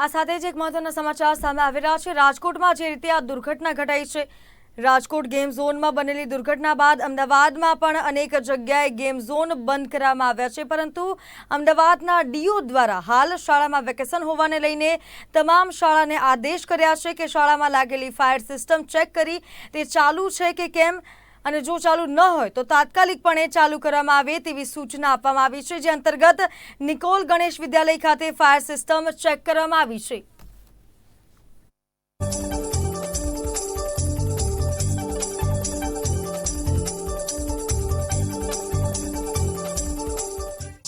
આ સાથે જ એક મહત્વના સમાચાર સામે આવી રહ્યા છે. રાજકોટમાં જે રીતે આ દુર્ઘટના ઘટાઈ છે, રાજકોટ ગેમ ઝોનમાં બનેલી દુર્ઘટના બાદ અમદાવાદમાં પણ અનેક જગ્યાએ ગેમ ઝોન બંધ કરવામાં આવ્યા છે. પરંતુ અમદાવાદના ડીઓ દ્વારા હાલ શાળામાં વેકેશન હોવાને લઈને તમામ શાળાને આદેશ કર્યા છે કે શાળામાં લાગેલી ફાયર સિસ્ટમ ચેક કરી તે ચાલુ છે કે કેમ? અને જો ચાલુ ન હોય તો તાત્કાલિકપણે ચાલુ કરવામાં આવે તેવી સૂચના આપવામાં આવી છે, જે અંતર્ગત નિકોલ ગણેશ વિદ્યાલય ખાતે ફાયર સિસ્ટમ ચેક કરવામાં આવી છે.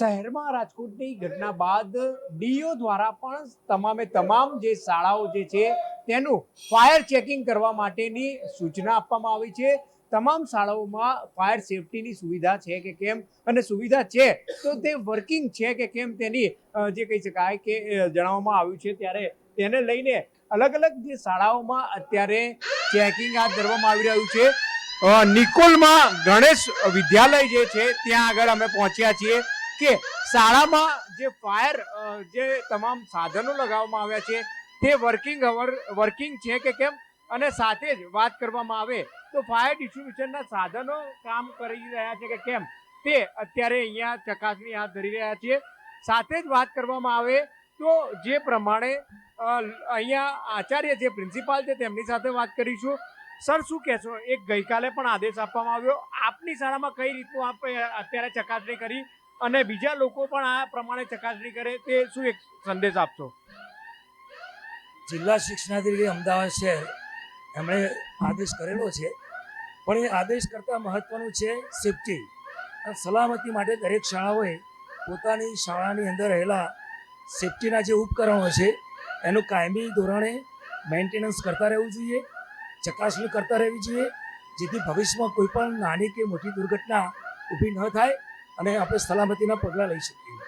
શહેરમાં રાજકોટની ઘટના બાદ ડીઓ દ્વારા પણ તમામે તમામ જે શાળાઓ જે છે તેનું ફાયર ચેકિંગ કરવા માટેની સૂચના આપવામાં આવી છે. તમામ શાળાઓમાં ફાયર સેફટીની સુવિધા છે કે કેમ? અને સુવિધા છે, તો તે વર્કિંગ છે કે કેમ તેની જે કહી શકાય કે જણાવવામાં આવ્યું છે ત્યારે તેને લઈને અલગ અલગ જે શાળાઓમાં અત્યારે ચેકિંગ હાથ ધરવામાં આવી રહ્યું છે. નિકોલમાં ગણેશ વિદ્યાલય જે છે, ત્યાં આગળ અમે પહોંચ્યા છીએ કે શાળામાં જે ફાયર જે તમામ સાધનો લગાવવામાં આવ્યા છે, તે વર્કિંગ અવર વર્કિંગ છે કે કેમ? અને સાથે જ વાત કરવામાં આવે તો ફાયર ડિસ્ટ્રીબ્યુશનના સાધનો કામ કરી રહ્યા છે કે કેમ? તે અત્યારે અહીંયા ચકાસણી હાથ ધરી રહ્યા છે સાથે જ વાત કરવામાં આવે તો જે પ્રમાણે અહીંયા આચાર્ય જે પ્રિન્સિપાલ છે તેમની સાથે વાત કરીશું. સર શું કહેશો? એક ગઈકાલે પણ આદેશ આપવામાં આવ્યો. આપની શાળામાં કઈ રીતનું આપ અત્યારે ચકાસણી કરી? અને બીજા લોકો પણ આ પ્રમાણે ચકાસણી કરે તે શું એક સંદેશ આપશો? જિલ્લા શિક્ષણાધિકારી અમદાવાદ શહેર એમણે આદેશ કરેલો છે. પણ એ આદેશ કરતાં મહત્ત્વનું છે સેફટી સલામતી માટે દરેક શાળાઓએ પોતાની શાળાની અંદર રહેલા સેફટીના જે ઉપકરણો છે, એનું કાયમી ધોરણે મેન્ટેનન્સ કરતા રહેવું જોઈએ, ચકાસણી કરતા રહેવી જોઈએ, જેથી ભવિષ્યમાં કોઈ પણ નાની કે મોટી દુર્ઘટના ઊભી ન થાય અને આપણે સલામતીના પગલાં લઈ શકીએ.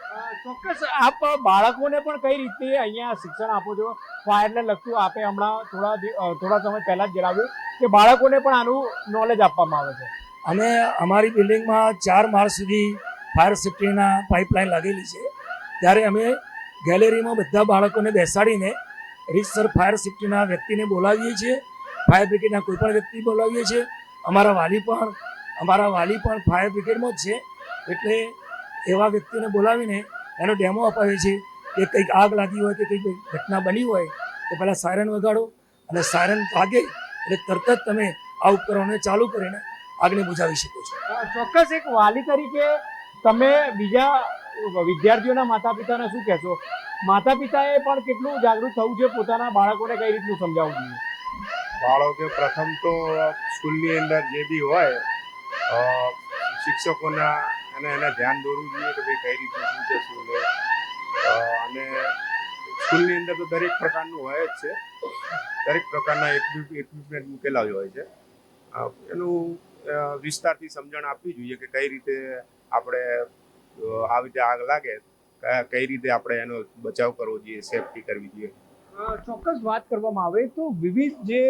ચોક્કસ આપ બાળકોને પણ કઈ રીતે અહીંયા શિક્ષણ આપો છો? ફાયરને લગતું આપે હમણાં થોડા થોડા સમય પહેલા જ જણાવ્યું કે બાળકોને પણ આનું નોલેજ આપવામાં આવે છે. અને અમારી બિલ્ડિંગમાં ચાર માળ સુધી ફાયર સેફ્ટીના પાઇપલાઇન લાગેલી છે. ત્યારે અમે ગેલેરીમાં બધા બાળકોને બેસાડીને રીતસર ફાયર સેફ્ટીના વ્યક્તિને બોલાવીએ છીએ. ફાયર બ્રિગેડના કોઈ પણ વ્યક્તિ બોલાવીએ છીએ. અમારા વાલી પણ, અમારા વાલી પણ ફાયર બ્રિગેડમાં જ છે. એટલે એવા વ્યક્તિને બોલાવીને એનો ડેમો અપાવે છે. કે કંઈક આગ લાગી હોય કે કંઈક ઘટના બની હોય તો પહેલાં સાયરન વગાડો અને સાયરન વાગે એટલે તરત જ તમે આ ઉપકરણોને ચાલુ કરીને આગને બુઝાવી શકો છો. ચોક્કસ એક વાલી તરીકે તમે બીજા વિદ્યાર્થીઓના માતા પિતાને શું કહેશો? માતા પિતાએ પણ કેટલું જાગૃત થવું છે પોતાના બાળકોને કઈ રીતનું સમજાવવું જોઈએ? બાળકે પ્રથમ તો સ્કૂલની અંદર જે બી હોય શિક્ષકોના અને એને ધ્યાન દોરવું જોઈએ કે ભાઈ કઈ રીતે શું છે, શું નહીં. અને સ્કૂલની અંદર તો દરેક પ્રકારનું હોય જ છે. દરેક પ્રકારના ઇક્વિપમેન્ટ મૂકેલા હોય છે. એનું વિસ્તારથી સમજણ આપવી જોઈએ કે કઈ રીતે આપણે આવી રીતે આગ લાગે કઈ રીતે આપણે એનો બચાવ કરવો જોઈએ સેફટી કરવી જોઈએ. ચોક્કસ વાત કરવામાં આવે તો વિવિધ જે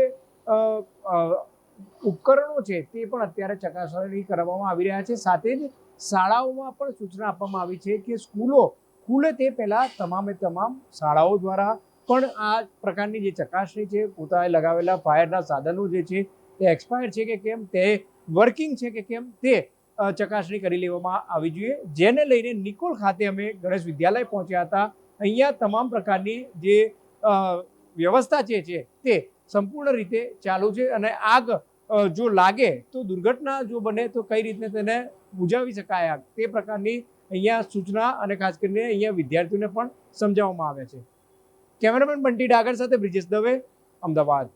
ઉપકરણો છે તે પણ અત્યારે ચકાસણી કરવામાં આવી રહ્યા છે. સાથે જ શાળાઓમાં પણ સૂચના આપવામાં આવી છે કે સ્કૂલો ખુલે તે પહેલાં તમામે તમામ શાળાઓ દ્વારા પણ આ પ્રકારની જે ચકાસણી છે, પોતાએ લગાવેલા ફાયરના સાધનો જે છે તે એક્સપાયર છે કે કેમ, તે વર્કિંગ છે કે કેમ, તે ચકાસણી કરી લેવામાં આવી જોઈએ. જેને લઈને નિકોલ ખાતે અમે ગણેશ વિદ્યાલય પહોંચ્યા હતા. અહીંયા તમામ પ્રકારની જે વ્યવસ્થા જે છે તે સંપૂર્ણ રીતે ચાલુ છે અને આગ જો લાગે તો દુર્ઘટના જો બને તો કઈ રીતે તેને બુજાવી શકાય તે પ્રકારની અહીંયા સૂચના અને ખાસ કરીને અહીંયા વિદ્યાર્થીઓને પણ સમજાવવામાં આવે છે. કેમેરામેન બંટી ડાગર સાથે બ્રિજેશ દવે, અમદાવાદ.